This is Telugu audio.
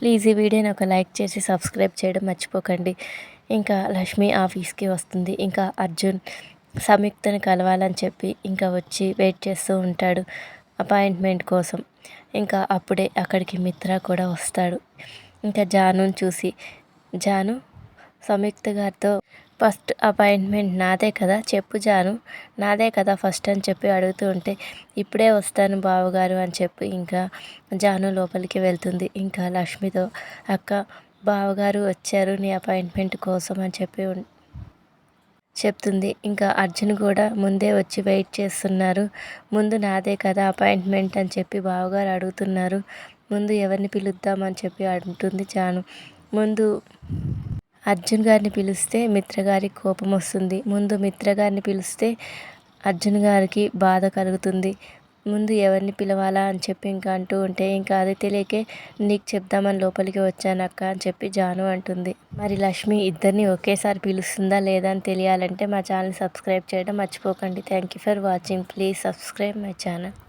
ప్లీజ్ ఈ వీడియోని ఒక లైక్ చేసి సబ్స్క్రైబ్ చేయడం మర్చిపోకండి. ఇంకా లక్ష్మి ఆఫీస్కి వస్తుంది. ఇంకా అర్జున్ సంయుక్తని కలవాలని చెప్పి ఇంకా వచ్చి వెయిట్ చేస్తూ ఉంటాడు అపాయింట్మెంట్ కోసం. ఇంకా అప్పుడే అక్కడికి మిత్ర కూడా వస్తాడు. ఇంకా జానుని చూసి జాను సంయుక్త గారితో ఫస్ట్ అపాయింట్మెంట్ నాదే కదా చెప్పు జాను. నాదే కదా ఫస్ట్ అని చెప్పి అడుగుతూ ఉంటే ఇప్పుడే వస్తాను బావగారు అని చెప్పి ఇంకా జాను లోపలికి వెళ్తుంది. ఇంకా లక్ష్మితో అక్క బావగారు వచ్చారు నీ అపాయింట్మెంట్ కోసం అని చెప్పి చెప్తుంది. ఇంకా అర్జున్ కూడా ముందే వచ్చి వెయిట్ చేస్తున్నారు. ముందు నాదే కదా అపాయింట్మెంట్ అని చెప్పి బావగారు అడుగుతున్నారు. ముందు ఎవరిని పిలుద్దామని చెప్పి అంటుంది జాను. ముందు అర్జున్ గారిని పిలిస్తే మిత్ర గారికి కోపం వస్తుంది. ముందు మిత్ర గారిని పిలిస్తే అర్జున్ గారికి బాధ కలుగుతుంది. ముందు ఎవరిని పిలవాలా అని చెప్పి ఇంకా అంటూ ఉంటే ఇంకా అది తెలియకే నీకు చెప్దామని లోపలికి వచ్చాను అక్క అని చెప్పి జాను అంటుంది. మరి లక్ష్మి ఇద్దరిని ఒకేసారి పిలుస్తుందా లేదా అని తెలియాలంటే మా ఛానల్ సబ్స్క్రైబ్ చేయడం మర్చిపోకండి. Thank you for watching. Please subscribe my channel.